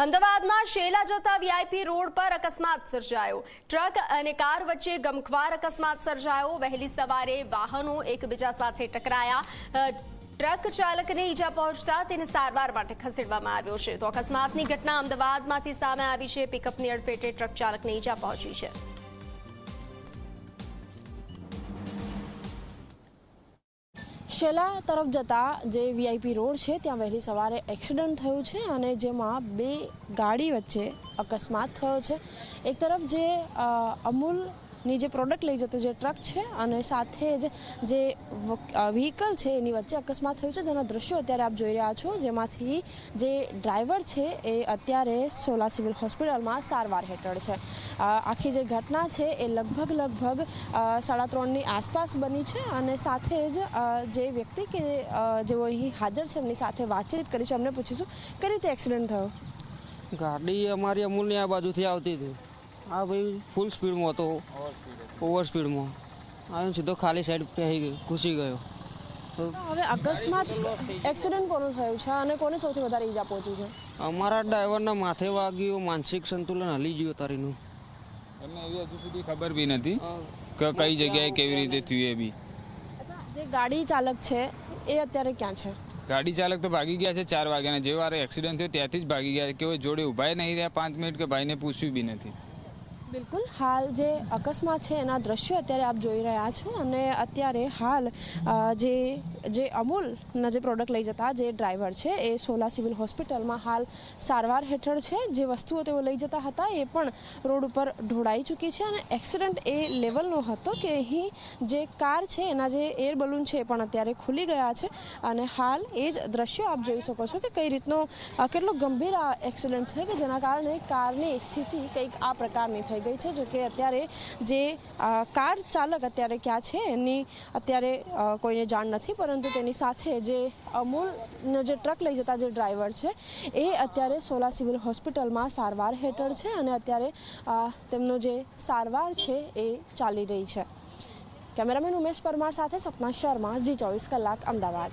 અમદાવાદમાં શેલા જતા VIP road પર અકસ્માત સર્જાયો. ટ્રક અને કાર વચ્ચે ગમખ્વાર અકસ્માત સર્જાયો. વહેલી સવારે વાહનો એકબીજા સાથે ટકરાયા. ટ્રક ચાલકને ઈજા પહોંચતા તેને સારવાર માટે ખસેડવામાં આવ્યો છે. તો અકસ્માતની ઘટના અમદાવાદમાંથી સામે આવી છે. પિકઅપની અડફેટે ટ્રક ચાલકને ઈજા પહોંચી છે. શેલા તરફ જતા જે વીઆઈપી રોડ છે ત્યાં વહેલી સવારે એક્સિડન્ટ થયું છે અને જેમાં બે ગાડી વચ્ચે અકસ્માત થયો છે. એક તરફ જે અ, અમૂલની જે પ્રોડક્ટ લઈ જતું જે ટ્રક છે અને સાથે જ જે વ્હીકલ છે એની વચ્ચે અકસ્માત થયું છે જેના દ્રશ્યો અત્યારે આપ જોઈ રહ્યા છો, જેમાંથી જે ડ્રાઈવર છે એ અત્યારે સોલા સિવિલ હોસ્પિટલમાં સારવાર હેઠળ છે. આખી જે ઘટના છે એ લગભગ લગભગ સાડા ત્રણની આસપાસ બની છે અને સાથે જ જે વ્યક્તિ કે જેઓ અહીં હાજર છે એમની સાથે વાતચીત કરીશું એમને પૂછીશું, કઈ રીતે એક્સિડન્ટ થયો? ગાડી અમારી અમૂલની આ બાજુથી આવતી હતી. આ ભાઈ ફૂલ સ્પીડમાં હતો ઓવર સ્પીડમાં આવ્યો સીધો ખાલી સાઈડ પહેરી ગયો ઘૂસી ગયો. તો હવે અકસ્માત એક્સિડન્ટ કોનો થયું છે? અને કોને સૌથી વધારે ઈજા પહોંચી છે? અમારા ડ્રાઈવરના માથે વાગ્યું માનસિક સંતુલન હલી ગયું તારીનું. એમને એવી હજુ સુધી ખબર બી નથી કે કઈ જગ્યાએ કેવી રીતે થયું એ બી. જે ગાડી ચાલક છે એ અત્યારે ક્યાં છે? ગાડી ચાલક તો ભાગી ગયા છે ચાર વાગ્યાના. જે વારે એક્સિડન્ટ થયો ત્યાંથી જ ભાગી ગયા કે જોડે ઊભા નહીં રહ્યા પાંચ મિનિટ કે ભાઈને પૂછ્યું બી નથી. બિલકુલ. હાલ જે અકસ્માત છે એના દ્રશ્યો અત્યારે આપ જોઈ રહ્યા છો અને અત્યારે હાલ જે જે અમૂલના જે પ્રોડક્ટ લઈ જતા જે ડ્રાઈવર છે એ સોલા સિવિલ હોસ્પિટલમાં હાલ સારવાર હેઠળ છે. જે વસ્તુઓ તેઓ લઈ જતા હતા એ પણ રોડ ઉપર ઢોળાઈ ચૂકી છે અને એક્સિડન્ટ એ લેવલનો હતો કે અહીં જે કાર છે, એના જે એર બલૂન છે એ પણ અત્યારે ખુલી ગયા છે અને હાલ એ જ દ્રશ્યો આપ જોઈ શકો છો કે કઈ રીતનો કેટલો ગંભીર એક્સિડન્ટ છે કે જેના કારણે કારની સ્થિતિ કંઈક આ પ્રકારની થઈ ગઈ છે જો કે અત્યારે જે કાર ચાલક અત્યારે ક્યાં છે, એની અત્યારે કોઈને જાણ નથી, પરંતુ તેની સાથે જે અમૂલનો જે ટ્રક લઈ જતા જે ડ્રાઈવર છે, એ અત્યારે સોલા સિવિલ હોસ્પિટલમાં સારવાર હેઠળ છે અને અત્યારે તેમનો જે સારવાર છે એ ચાલી રહી છે. કેમેરામેન ઉમેશ પરમાર સાથે સપના શર્મા, ઝી ચોવીસ કલાક, અમદાવાદ.